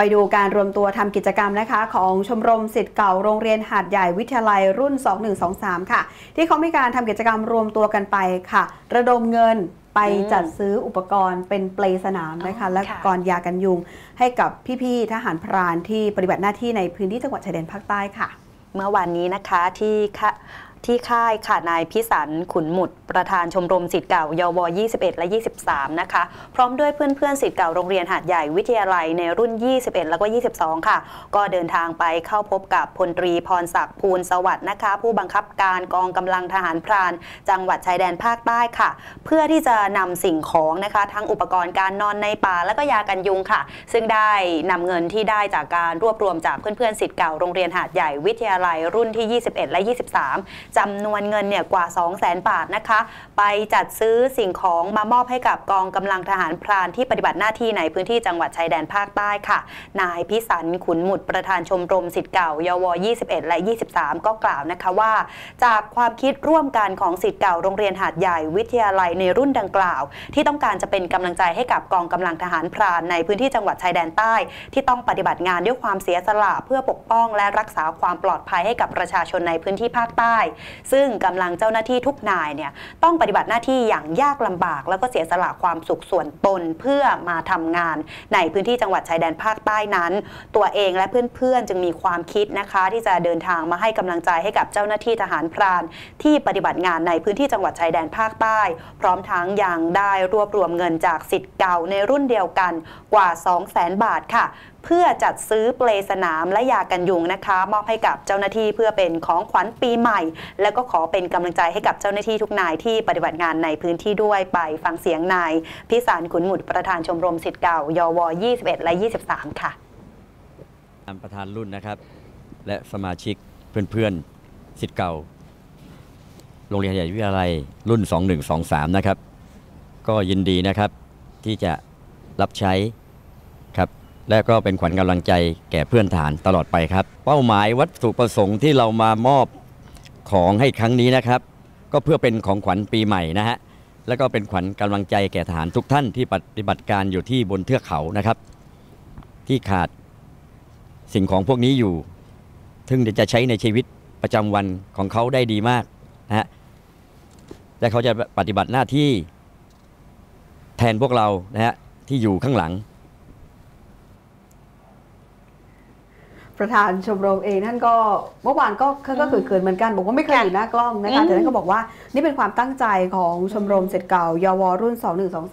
ไปดูการรวมตัวทำกิจกรรมนะคะของชมรมสิทธิ์เก่าโรงเรียนหาดใหญ่วิทยาลัยรุ่น 2123 ค่ะ ที่เขามีการทำกิจกรรมรวมตัวกันไปค่ะ ระดมเงินไปอืมจัดซื้ออุปกรณ์เป็นเปลสนามนะคะอ๋อและค่ะอุปกรณ์ยากันยุง ให้กับพี่ๆทหารพรานที่ปฏิบัติหน้าที่ในพื้นที่จังหวัดชายแดนภาคใต้ค่ะ เมื่อวานนี้นะคะที่ค่า ที่ค่ายค่ะนายพิสันขุนหมุด ประธานชมรมสิทธิ์เก่ายว21 และ 23 นะคะ พร้อมด้วยเพื่อนๆสิทธิ์เก่าโรงเรียนหาดใหญ่วิทยาลัยในรุ่น 21 แล้วก็ 22 ค่ะ ก็เดินทางไปเข้าพบกับพลตรีพรศักดิ์ภูลสวัสดิ์นะคะ ผู้บังคับการกองกำลังทหารพราน จังหวัดชายแดนภาคใต้ค่ะ เพื่อที่จะนำสิ่งของนะคะ ทั้งอุปกรณ์การนอนในป่าและก็ยากันยุงค่ะ ซึ่งได้นำเงินที่ได้จากการรวบรวมจากเพื่อนๆสิทธิ์เก่าโรงเรียนหาดใหญ่วิทยาลัยรุ่นที่ 21 และ 23จำนวนเงินเนี่ยกว่า 200,000 บาทนะคะ ไปจัดซื้อสิ่งของมามอบให้กับกองกำลังทหารพรานที่ปฏิบัติหน้าที่ในพื้นที่จังหวัดชายแดนภาคใต้ค่ะ นายพิสันขุนหมุดประธานชมรมสิทธิ์เก่า ยว21 และ 23 ก็กล่าวนะคะว่า จากความคิดร่วมกันของสิทธิ์เก่าโรงเรียนหาดใหญ่วิทยาลัยในรุ่นดังกล่าว ที่ต้องการจะเป็นกำลังใจให้กับกองกำลังทหารพรานในพื้นที่จังหวัดชายแดนใต้ ที่ต้องปฏิบัติงานด้วยความเสียสละเพื่อปกป้องและรักษาความปลอดภัยให้กับประชาชนในพื้นที่ภาคใต้ซึ่งกำลังเจ้าหน้าที่ทุกนายเนี่ยต้องปฏิบัติหน้าที่อย่างยากลำบาก แล้วก็เสียสละความสุขส่วนตนเพื่อมาทำงาน ในพื้นที่จังหวัดชายแดนภาคใต้นั้น ตัวเองและเพื่อนๆ จึงมีความคิดนะคะ ที่จะเดินทางมาให้กำลังใจให้กับเจ้าหน้าที่ทหารพราน ที่ปฏิบัติงานในพื้นที่จังหวัดชายแดนภาคใต้ พร้อมทั้งยังได้รวบรวมเงินจากสิทธิ์เก่าในรุ่นเดียวกันกว่า 200,000 บาทค่ะ เพื่อจัดซื้อเปลสนามและยากันยุงนะคะ มอบให้กับเจ้าหน้าที่เพื่อเป็นของขวัญปีใหม่ แล้วก็ขอเป็นกำลังใจให้กับเจ้าหน้าที่ทุกนายที่ปฏิบัติงานในพื้นที่ด้วยไปฟังเสียงนายพิสารขุนหมุดประธานชมรมสิทธิ์เก่า ยว21 และ 23 ค่ะท่านประธานรุ่นนะครับ และสมาชิกเพื่อนๆสิทธิ์เก่า โรงเรียนใหญ่วิทยาลัยรุ่น 2123 นะครับ ก็ยินดีนะครับที่จะรับใช้ และก็เป็นขวัญกำลังใจแก่เพื่อนทหารตลอดไปครับ เป้าหมายวัตถุประสงค์ที่เรามามอบของให้ครั้งนี้นะครับ ก็เพื่อเป็นของขวัญปีใหม่นะฮะแล้วก็เป็นขวัญกำลังใจแก่ทหารทุกท่านที่ปฏิบัติการอยู่ที่บนเทือกเขานะครับ ที่ขาดสิ่งของพวกนี้อยู่ซึ่งจะใช้ในชีวิตประจำวันของเขาได้ดีมากนะฮะและเขาจะปฏิบัติหน้าที่แทนพวกเรานะฮะที่อยู่ข้างหลัง ประธานชมรมเองท่านก็เมื่อวานก็ก็ก็เขินๆเหมือนกัน บอกว่าไม่เคยอยู่หน้ากล้องนะคะอืมแต่ท่านก็บอกว่านี่เป็นความตั้งใจของชมรมเสร็จเก่ายวรุ่น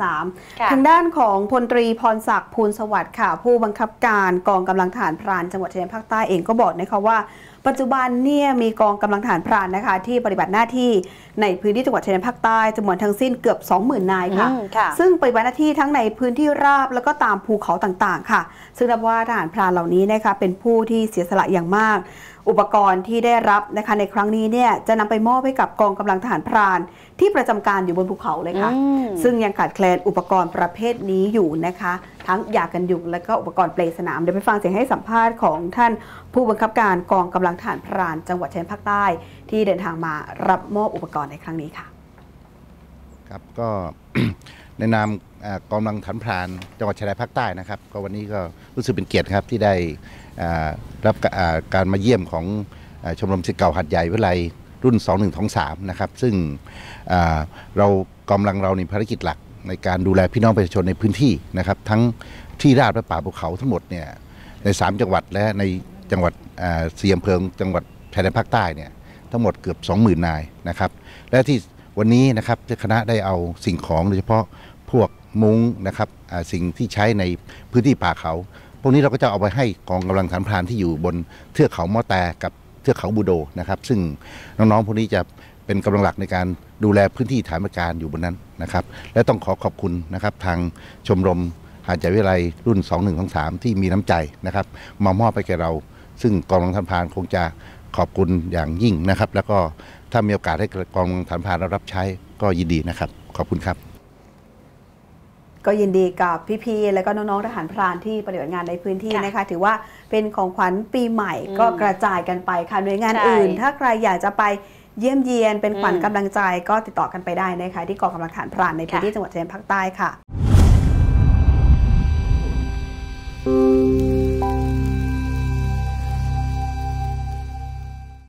2123ค่ะทางด้านของพลตรีพรศักดิ์ภูลสวัสดิ์ค่ะ ผู้บังคับการกองกำลังทหารพรานจังหวัดชายแดนภาคใต้เองก็บอกนะคะว่า ปัจจุบันเนี่ยมีกองกำลังทหารพรานนะคะ ที่ปฏิบัติหน้าที่ในพื้นที่จังหวัดชายแดนภาคใต้จำนวนทั้งสิ้นเกือบ 20,000 นายค่ะอืมค่ะ ซึ่งปฏิบัติหน้าที่ทั้งในพื้นที่ราบแล้วก็ตามภูเขาต่างๆ ค่ะ ซึ่งนับว่าทหารพรานเหล่านี้นะคะเป็นผู้ที่เสียสละอย่างมาก อุปกรณ์ที่ได้รับนะคะในครั้งนี้เนี่ยจะนำไปมอบให้กับกองกำลังทหารพราน ที่ประจำการอยู่บนภูเขาเลยค่ะอืมซึ่งยังขาดแคลนอุปกรณ์ประเภทนี้อยู่นะคะ ทั้งยากันยุงและก็อุปกรณ์เปลสนาม เดี๋ยวไปฟังเสียงให้สัมภาษณ์ของท่านผู้บังคับการกองกำลังทหารพราน จังหวัดชายแดนภาคใต้ ที่เดินทางมารับมอบอุปกรณ์ในครั้งนี้ค่ะ ครับก็ ในนามกองกำลังฐานพรานจังหวัดชายแดนภาคใต้นะครับ ก็วันนี้ก็รู้สึกเป็นเกียรติครับที่ได้รับการมาเยี่ยมของชมรมศิษย์เก่าหัดใหญ่วิทยาลัยรุ่น 2 1 2 3 นะครับ ซึ่งเรากำลังเราในภารกิจหลักในการดูแลพี่น้องประชาชนในพื้นที่นะครับ ทั้งที่ราบและป่าภูเขาทั้งหมดเนี่ยใน 3 จังหวัดและในจังหวัดอ่าสี่อำเภอจังหวัดชายแดนภาคใต้เนี่ยทั้งหมดเกือบ 20,000 นายนะครับ และที่ วันนี้นะครับคณะได้เอาสิ่งของโดยเฉพาะพวกมุ้งนะครับสิ่งที่ใช้ในพื้นที่ป่าเขา พวกนี้เราก็จะเอาไปให้กองกำลังฐานพรานที่อยู่บนเทือกเขามอแตกับเทือกเขาบูโดนะครับ ซึ่งน้องๆพวกนี้จะเป็นกำลังหลักในการดูแลพื้นที่ฐานประการอยู่บนนั้นนะครับ และต้องขอขอบคุณนะครับทางชมรมหาดใหญ่วิทยาลัยรุ่น 2 1 2 3 ที่มีน้ำใจนะครับ มามอบไปแก่เรา ซึ่งกองกำลังฐานพรานคงจะ ขอบคุณอย่างยิ่งนะครับ แล้วก็ถ้ามีโอกาสให้กองกำลังฐานพรานเรารับใช้ก็ยินดีนะครับ ขอบคุณครับ ก็ยินดีกับพี่ๆ และก็น้องๆ ทหารพรานที่ปฏิบัติงานในพื้นที่ค่ะนะคะ ถือว่าเป็นของขวัญปีใหม่อืมก็กระจายกันไปค่ะหน่วยงานใช่อื่น ถ้าใครอยากจะไปเยี่ยมเยียนเป็นขวัญอืมกำลังใจก็ติดต่อกันไปได้นะคะ ที่กองกำลังทหารพรานในพื้นค่ะที่จังหวัดชายแดนภาคใต้ค่ะ